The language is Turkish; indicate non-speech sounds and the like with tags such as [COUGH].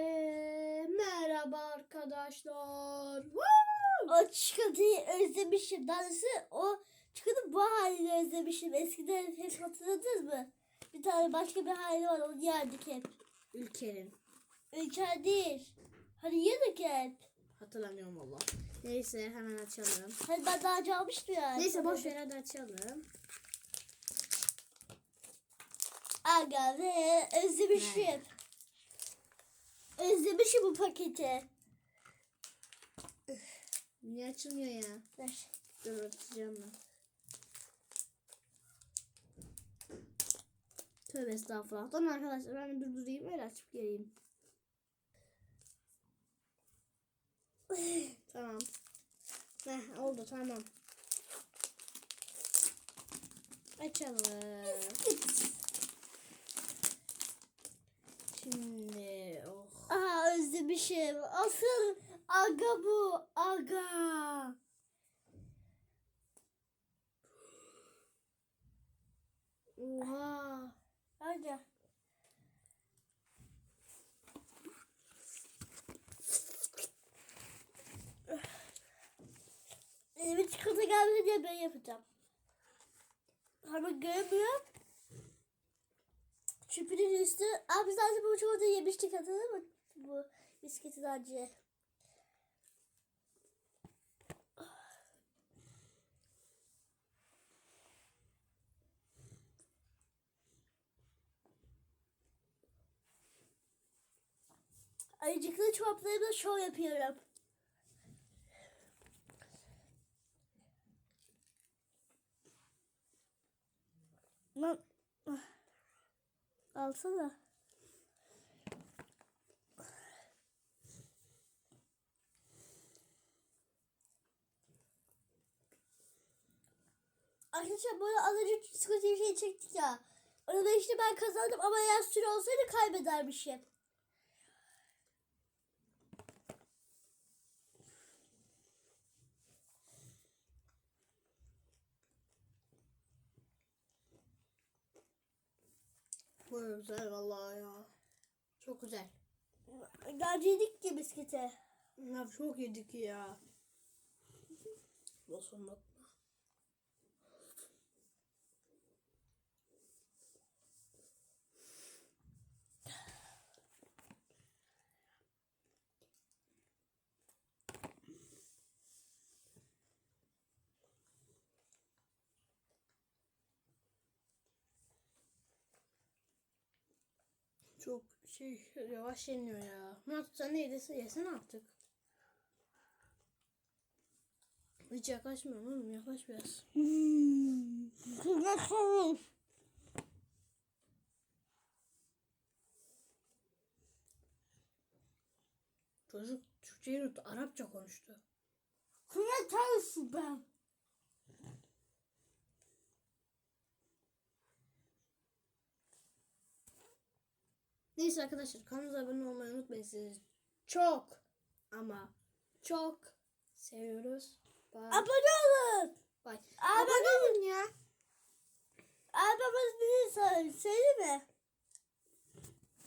Ee, merhaba arkadaşlar. O çikolatayı özlemişim. Daha doğrusu o çikolata bu halini özlemişim. Eskiden hep hatırladınız mı? Bir tane başka bir hali var onu yerdik hep. Ülkenin. Ülker değil. Hani yedik hep. Hatırlamıyorum valla. Neyse hemen açalım. Hani ben daha önce almıştım ya. Neyse boş ver hadi açalım. Aga ve özlemişim. Özlemişim bu paketi. Niye açılmıyor ya? Ver. Dur açacağım ben. Tövbe estağfurullah. Tamam arkadaşlar ben durdurayım öyle açıp geleyim. [LAUGHS] tamam. Heh, oldu tamam. Açalım. Özlemişim. Asıl aga bu. Aga. Oha. Hadi. Elime çikolata gelmedi diye ben yapacağım. Ama görmüyorum. Çöpünün üstü. Abi zaten bu çikolatayı yemiştik hatırladın mı? Bu bisketi daha önce. Ayıcıklı çoraplarımla şov yapıyorum. Lan. ah. Alsana. Arkadaşlar böyle az önce sıkıntı bir şey çektik ya. Orada işte ben kazandım ama eğer süre olsaydı kaybedermişim. Bu güzel vallahi ya. Çok güzel. Gelecektik ki biskete. Ya çok yedik ya. Olsun bakma. Çok şey yavaş yeniyor ya. Murat sen de yedese yesene artık. Hiç yaklaşmıyorum oğlum yaklaş biraz. Nasıl? Çocuk Türkçeyi unuttu Arapça konuştu. Kime tanısı ben? Neyse arkadaşlar kanalımıza abone olmayı unutmayın sizi. Çok ama çok seviyoruz. Bye. Abone olun. Bye. Abone Abone olun ya. Ablamız bizi söyle, söyle mi?